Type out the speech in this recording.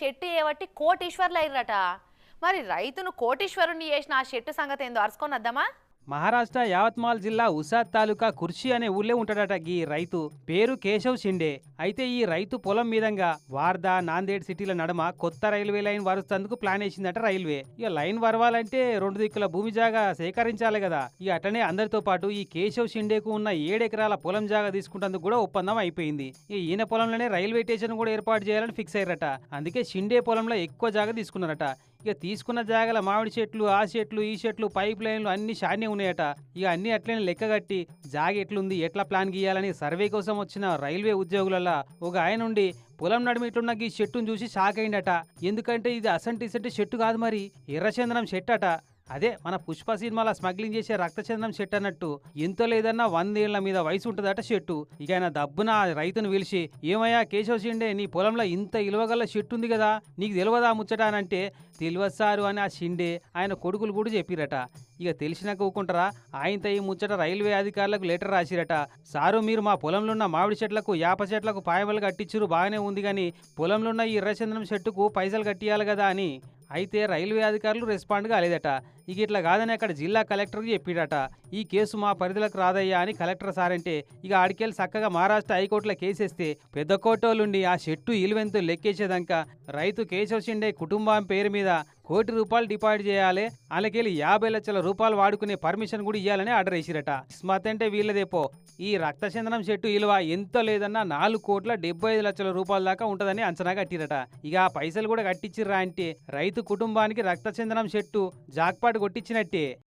చెట్టు ఏవట్టి కోటీశ్వర్లు అయ్యారట మరి రైతును కోటీశ్వరుని చేసిన ఆ చెట్టు సంగతి ఏందో అరుచుకొని వద్దామా? మహారాష్ట్ర యావత్మాల్ జిల్లా ఉసాద్ తాలూకా కుర్షి అనే ఊళ్ళో ఉంటాడట ఈ రైతు. పేరు కేశవ్ షిండే. అయితే ఈ రైతు పొలం మీదంగా వార్దా నాందేడ్ సిటీల నడుమ కొత్త రైల్వే లైన్ వరుస్తందుకు ప్లాన్ వేసిందట రైల్వే. ఇక లైన్ వరవాలంటే రెండు దిక్కుల భూమి జాగా సేకరించాలి కదా ఇక అటనే అందరితో పాటు ఈ కేశవ్ షిండేకు ఉన్న ఏడెకరాల పొలం జాగా తీసుకుంటందుకు కూడా ఒప్పందం అయిపోయింది. ఇక ఈయన పొలంలోనే రైల్వే స్టేషన్ కూడా ఏర్పాటు చేయాలని ఫిక్స్ అయ్యారట. అందుకే షిండే పొలంలో ఎక్కువ జాగా తీసుకున్నారట. ఇక తీసుకున్న జాగల మామిడి చెట్లు ఆ చెట్లు ఈ చెట్లు పైప్ లైన్లు అన్ని షానే ఉన్నాయట. ఇక అన్ని అట్లనే లెక్క కట్టి జాగ ఎట్లుంది ఎట్లా ప్లాన్ గీయాలని సర్వే కోసం వచ్చిన రైల్వే ఉద్యోగులలో ఒక ఆయన నుండి పొలం నడిమిట్లున్న ఈ చెట్టును చూసి షాక్ అయిందట. ఎందుకంటే ఇది అసంటి ఇసంటి చెట్టు కాదు మరి ఎర్రచందనం చెట్టు అట అదే మన పుష్ప సినిమాలో స్మగ్లింగ్ చేసే రక్తచందనం చెట్టు అన్నట్టు ఎంతో లేదన్నా వందేళ్ళ మీద వయసు ఉంటుందట చెట్టు ఇక ఆయన దబ్బున ఆ రైతును పిలిచి ఏమయ్యా కేశవ షిండే నీ పొలంలో ఇంత ఇలువగల చెట్టు ఉంది కదా నీకు తెలియదా ముచ్చట అని అంటే తెలియదు సారు అని ఆ షిండే ఆయన కొడుకులు కూడా చెప్పిరట. ఇక తెలిసినాక ఊకుంటారా ఆయనతో ఈ ముచ్చట రైల్వే అధికారులకు లెటర్ రాసిరట. సారు మీరు మా పొలంలో ఉన్న మామిడి చెట్లకు యాప చెట్లకు పాయమలు కట్టించురు బాగానే ఉంది కానీ పొలంలో ఉన్న ఈ ఎర్రచందనం చెట్టుకు పైసలు కట్టియాలి కదా అని. అయితే రైల్వే అధికారులు రెస్పాండ్ కాలేదట. ఇక ఇట్లా కాదని అక్కడ జిల్లా కలెక్టర్కి చెప్పిడట ఈ కేసు మా పరిధిలోకి రాదయ్యా అని కలెక్టర్ సారంటే ఇక ఆడికెళ్ళి చక్కగా మహారాష్ట్ర హైకోర్టులో కేసేస్తే పెద్ద కోటోలుండి ఆ చెట్టు ఇలువెంతు లెక్కేసేదాకా రైతు కేశవ్ షిండే కుటుంబం పేరు మీద కోటి రూపాయలు డిపాజిట్ చేయాలి అలాగే యాభై లక్షల రూపాయలు వాడుకునే పర్మిషన్ కూడా ఇవ్వాలని ఆర్డర్ వేసిరట. స్మత్ అంటే వీళ్ళదేపో ఈ రక్తచందనం చెట్టు విలువ ఎంత లేదన్నా నాలుగు కోట్ల డెబ్బై ఐదు లక్షల రూపాయల దాకా ఉంటుందని అంచనా కట్టిరట. ఇక ఆ పైసలు కూడా కట్టించిర్రా అంటే రైతు కుటుంబానికి రక్తచందనం చెట్టు జాక్పాట్ కొట్టించినట్టే.